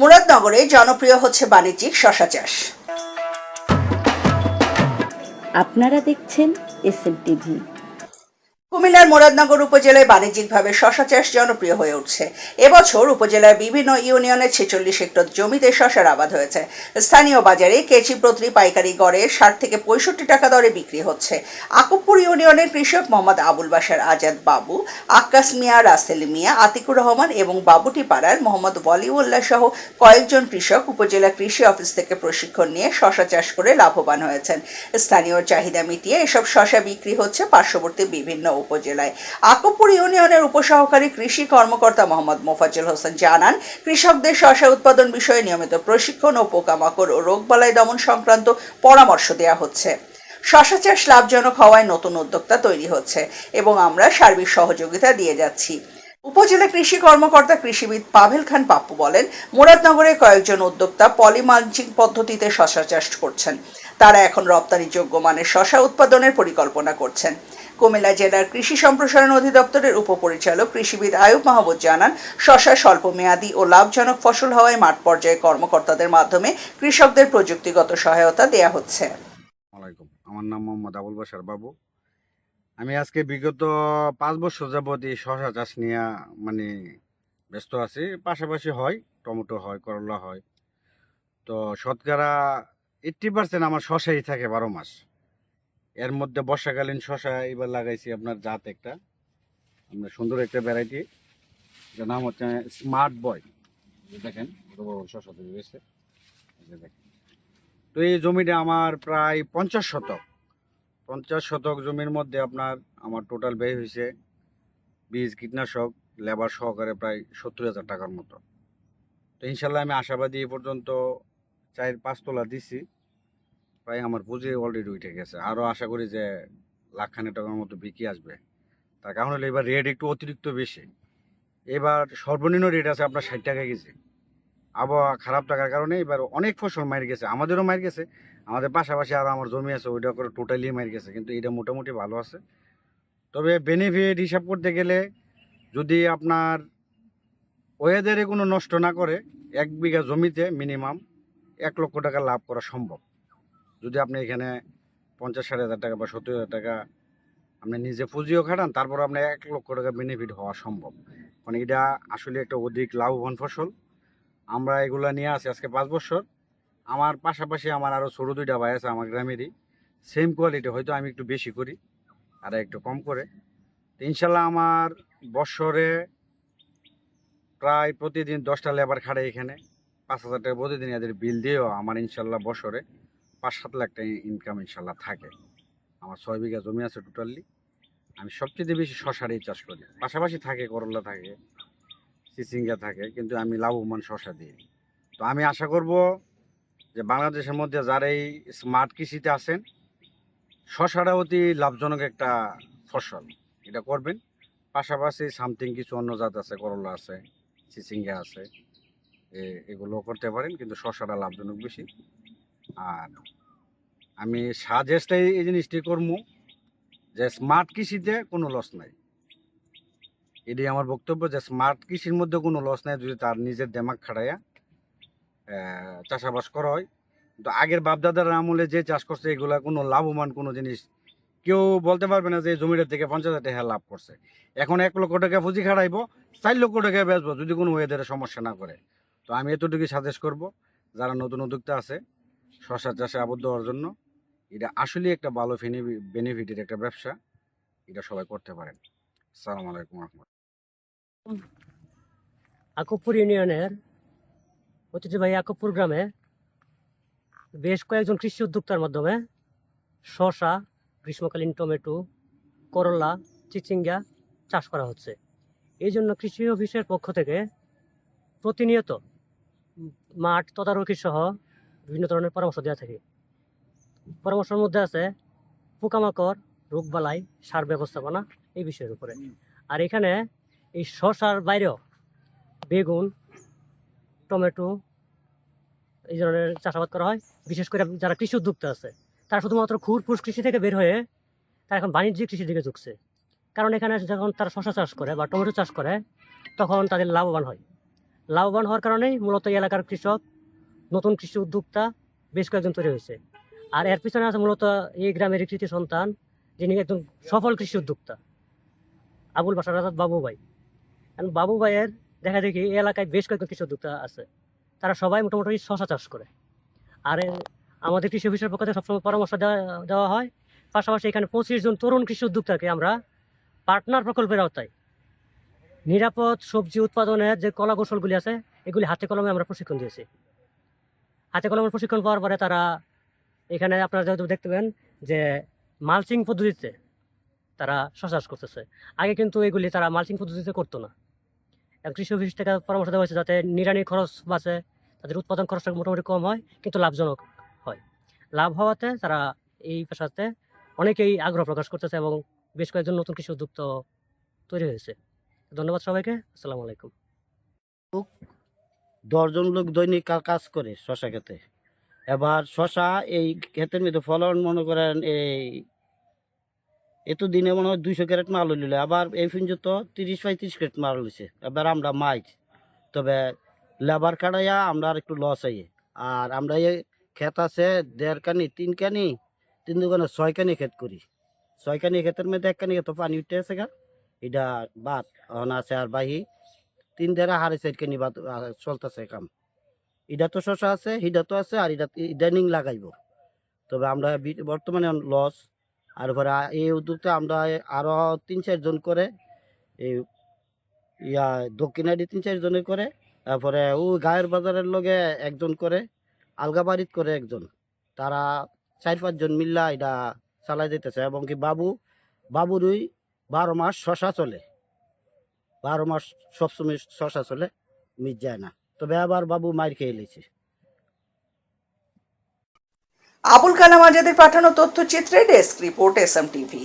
মুরাদনগরে জনপ্রিয় হচ্ছে বাণিজ্যিক শশা চাষ। আপনারা দেখছেন এস টিভি। কুমিল্লার মুরাদনগর উপজেলায় বাণিজ্যিকভাবে শশা চাষ জনপ্রিয় হয়ে উঠছে। এবছর উপজেলার বিভিন্ন ইউনিয়নের ছেচল্লিশ হেক্টর জমিতে শশার আবাদ হয়েছে। স্থানীয় বাজারে কেজি প্রতি পাইকারি গড়ে ষাট থেকে পঁয়ষট্টি টাকা দরে বিক্রি হচ্ছে। আকুবপুর ইউনিয়নের কৃষক মোহাম্মদ আবুল বাসার আজাদ বাবু, আক্কাস মিয়া, রাসেল মিয়া, আতিকুর রহমান এবং বাবুটি পাড়ার মোহাম্মদ বলিউল্লাহ সহ কয়েকজন কৃষক উপজেলা কৃষি অফিস থেকে প্রশিক্ষণ নিয়ে শশা চাষ করে লাভবান হয়েছেন। স্থানীয় চাহিদা মিটিয়ে এসব শশা বিক্রি হচ্ছে পার্শ্ববর্তী বিভিন্ন উপজেলায়। আকবপুর ইউনিয়নের উপসহকারী কৃষি কর্মকর্তা মোহাম্মদ মোফাজ্জল হোসেন জানান, কৃষকদের শশা উৎপাদন বিষয়ে নিয়মিত প্রশিক্ষণ ও পোকামাকড় ও রোগবালাই দমন সংক্রান্ত পরামর্শ দেওয়া হচ্ছে। শশা চাষ লাভজনক হওয়ায় নতুন উদ্যোক্তা তৈরি হচ্ছে এবং আমরা সার্বিক সহযোগিতা দিয়ে যাচ্ছি। উপজেলা কৃষি কর্মকর্তা কৃষিবিদ পাভেল খান পাপ্পু বলেন, মুরাদনগরে কয়েকজন উদ্যোক্তা পলিমালচিং পদ্ধতিতে শশা চাষ করছেন। তারা এখন রপ্তানিযোগ্য মানের শশা উৎপাদনের পরিকল্পনা করছেন। কুমিল্লা জেলার কৃষি সম্প্রসারণ অধিদপ্তরের উপপরিচালক কৃষিবিদ আয়ুব মাহবুব জানান, শশা স্বল্পমেয়াদী ও লাভজনক ফসল হওয়ায় মাঠ পর্যায়ে কর্মকর্তাদের মাধ্যমে কৃষকদের প্রযুক্তিগত সহায়তা দেয়া হচ্ছে। আমার নাম মোহাম্মদ আবুল বাসার বাবু। আমি আজকে বিগত পাঁচ বছর যাবত এই শশা চাষ নিয়ে মানে ব্যস্ত আছি। পাশাপাশি হয়, টমেটো হয়, করলা হয়। তো শতকরা এইট্টি পার্সেন্ট আমার শশাই থাকে বারো মাস। এর মধ্যে বর্ষাকালীন শশা এবার লাগাইছি আপনার জাত একটা। আপনার সুন্দর একটা ভ্যারাইটি এটার নাম হচ্ছে স্মার্ট বয় দেখেন বড় বড় শশা তৈরি হয়েছে। দেখেন। তো এই জমিটা আমার প্রায় পঞ্চাশ শতক। পঞ্চাশ শতক জমির মধ্যে আপনার আমার টোটাল ব্যয় হয়েছে বীজ, কীটনাশক লেবার সহকারে প্রায় সত্তর হাজার টাকার মতো। তো ইনশাল্লাহ আমি আশাবাদী এ পর্যন্ত চার পাঁচ তোলা দিছি। প্রায় আমার পুঁজি অলরেডি উঠে গেছে। আরও আশা করি যে লাখখানে টাকার মতো বিক্রি আসবে। তার কারণ হলো এবার রেট একটু অতিরিক্ত বেশি। এবার সর্বনিম্ন রেট আছে আপনার ষাট টাকা কেজি। আবহাওয়া খারাপ থাকার কারণে এবার অনেক ফসল মার গেছে। আমাদেরও মার গেছে। আমাদের পাশাপাশি আর আমার জমি আছে ওইটা করে টোটালি মার গেছে। কিন্তু এটা মোটামুটি ভালো আছে। তবে বেনিফিট হিসাব করতে গেলে যদি আপনার ওয়েদারে কোনো নষ্ট না করে, এক বিঘা জমিতে মিনিমাম এক লক্ষ টাকা লাভ করা সম্ভব। যদি আপনি এখানে পঞ্চাশ, ষাট হাজার টাকা বা সত্তর হাজার টাকা আপনি নিজে পুঁজিও খাটান তারপর আপনার এক লক্ষ টাকা বেনিফিট হওয়া সম্ভব। মানে এটা আসলে একটা অধিক লাভবান ফসল। আমরা এগুলা নিয়ে আসি আজকে পাঁচ বছর। আমার পাশাপাশি আমার আরও ছোটো দুইটা ভাই আছে, আমার গ্রামেরই। সেম কোয়ালিটি হয়তো আমি একটু বেশি করি, আর একটু কম করে। তো ইনশাল্লাহ আমার বছরে প্রায় প্রতিদিন দশটা লেবার খাড়ে এখানে। পাঁচ হাজার টাকা প্রতিদিন এদের বিল দিয়েও আমার ইনশাল্লাহ বছরে। পাঁচ সাত লাখ টাকা ইনকাম ইনশাল্লাহ থাকে। আমার ছয় বিঘা জমি আছে টোটালি আমি সবচেয়ে বেশি শশারই চাষ করি। পাশাপাশি থাকে, করলা থাকে চিচিঙ্গা থাকে, কিন্তু আমি লাভবান শশা দিই তো আমি আশা করব যে বাংলাদেশের মধ্যে যারা এই স্মার্ট কৃষিতে আছেন, শশাটা অতি লাভজনক একটা ফসল। এটা করবেন। পাশাপাশি সামথিং কিছু অন্য জাত আছে, করলা আছে চিচিঙ্গা আছে এগুলো করতে পারেন, কিন্তু শশাটা লাভজনক বেশি। আর আমি সাজেস্ট এই জিনিসটি করব যে স্মার্ট কৃষিতে কোনো লস নাই। এটি আমার বক্তব্য যে স্মার্ট কৃষির মধ্যে কোনো লস নাই যদি তার নিজের দেমাগ খাটাইয়া চাষাবাস করা হয়। কিন্তু আগের বাপদাদার আমলে যে চাষ করছে, এগুলা কোনো লাভবান কোনো জিনিস কেউ বলতে পারবে না যে জমিটার থেকে পঞ্চাশ হাজার টাকা লাভ করছে। এখন এক লক্ষ টাকা পুঁজি খাটাইবো চার লক্ষ টাকা বেচবো, যদি কোনো ওয়েদারে সমস্যা না করে। তো আমি এতটুকুই সাজেস্ট করব, যারা নতুন উদ্যোক্তা আছে শশা চাষে আবদ্ধ হওয়ার জন্য এটা আসলে একটা ভালো বেনিফিটের একটা ব্যবসা। এটা সবাই করতে পারেন। সালাম আলাইকুম রহমতুল্লাহ আকবপুর ইউনিয়নের ঐতিহ্যবাহী আকবপুর গ্রামে বেশ কয়েকজন কৃষি উদ্যোক্তার মাধ্যমে শশা, গ্রীষ্মকালীন টমেটো, করলা, চিচিঙ্গা চাষ করা হচ্ছে। এই জন্য কৃষি অফিসের পক্ষ থেকে প্রতিনিয়ত মাঠ তদারকি সহ বিভিন্ন ধরনের পরামর্শ দেওয়া থাকে। পরামর্শের মধ্যে আছে পোকামাকড় রোগবালাই সার ব্যবস্থাপনা এই বিষয়ের উপরে। আর এখানে এই শশার বাইরেও বেগুন টমেটো এই ধরনের চাষাবাদ করা হয়। বিশেষ করে যারা কৃষি উদ্যোক্তা আছে তারা শুধুমাত্র খুরপুষ কৃষি থেকে বের হয়ে তারা এখন বাণিজ্যিক কৃষির দিকে ঝুঁকছে। কারণ এখানে যখন তারা শশা চাষ করে বা টমেটো চাষ করে তখন তাদের লাভবান হয়। লাভবান হওয়ার কারণেই মূলত এলাকার কৃষক নতুন কৃষি উদ্যোক্তা বেশ কয়েকজন তৈরি হয়েছে। আর এর পিছনে আছে মূলত এই গ্রামের কৃতি সন্তান, যিনি একজন সফল কৃষি উদ্যোক্তা। আবুল বাসার আজাদ বাবু ভাই। কারণ বাবু ভাইয়ের দেখা দেখি এই এলাকায় বেশ কয়েকজন কৃষি উদ্যোক্তা আছে। তারা সবাই মোটামুটি শশা চাষ করে। আর আমাদের কৃষি অফিসের পক্ষ থেকে সবসময় পরামর্শ দেওয়া দেওয়া হয়। পাশাপাশি এখানে পঁচিশ জন তরুণ কৃষি উদ্যোক্তাকে আমরা পার্টনার প্রকল্পের আওতায় নিরাপদ সবজি উৎপাদনের যে কলা কৌশলগুলি আছে, এগুলি হাতে কলমে আমরা প্রশিক্ষণ দিয়েছি। হাতে কলমের প্রশিক্ষণ পাওয়ার পরে তারা এখানে আপনারা যেহেতু দেখতে পেন যে মালচিং পদ্ধতিতে তারা শশা করতেছে। আগে কিন্তু এগুলি তারা মালচিং পদ্ধতিতে করতো না। কৃষি অফিস থেকে পরামর্শ দেওয়া হয়েছে যাতে নিরানি খরচ বাঁচে, তাদের উৎপাদন খরচটা মোটামুটি কম হয়, কিন্তু লাভজনক হয়। লাভ হওয়াতে তারা এই পেশাতে অনেকেই আগ্রহ প্রকাশ করতেছে এবং বেশ কয়েকজন নতুন কৃষি উদ্যোক্ত তৈরি হয়েছে। ধন্যবাদ সবাইকে। আসসালামু আলাইকুম। দশজন লোক দৈনিক কাজ করে শশা খেতে। এবার শশা এই ক্ষেতের মধ্যে ফলন মনে করেন এই এত দিনে মনে হয় দুইশো ক্যারেট মাল হইল। আবার এই পর্যন্ত তিরিশ পঁয়ত্রিশ ক্যারেট মাল হইছে। এবার আমরা মাইক তবে লেবার কাটাইয়া আমরা আর একটু লস আই আর আমরা এই ক্ষেত আছে দেড় কানি, তিন কানি, তিন দোকানে ছয় কানি ক্ষেত করি। ছয় কানি ক্ষেতের মধ্যে এক কানি তো পানি উঠে আছে গা। এটা বাদ। আছে আর বাহি। তিন ধারা চার কানি বাদ চলতেছে কাম। এটা তো শশা আছে, হিডা তো আছে, আর এটা ইদানিং লাগাইব। তবে আমরা বর্তমানে লস। আর পরে এই উদ্যোগটা আমরা আরও তিন চারজন করে, এই ইয়া দক্ষিণাদি তিন চারজনে করে, তারপরে ও গায়ের বাজারের লগে একজন করে আলগাবাড়িত করে একজন। তারা চার পাঁচজন মিল্লা এটা চালাই দিতেছে এবং কি বাবু বাবুরই বারো মাস শশা চলে। বারো মাস সবসময় শশা চলে, মিট যায় না। তবে আবার বাবু মার খেয়ে লেছে আবুল কালাম আজাদের পাঠানো তথ্যচিত্রে desk report S M TV.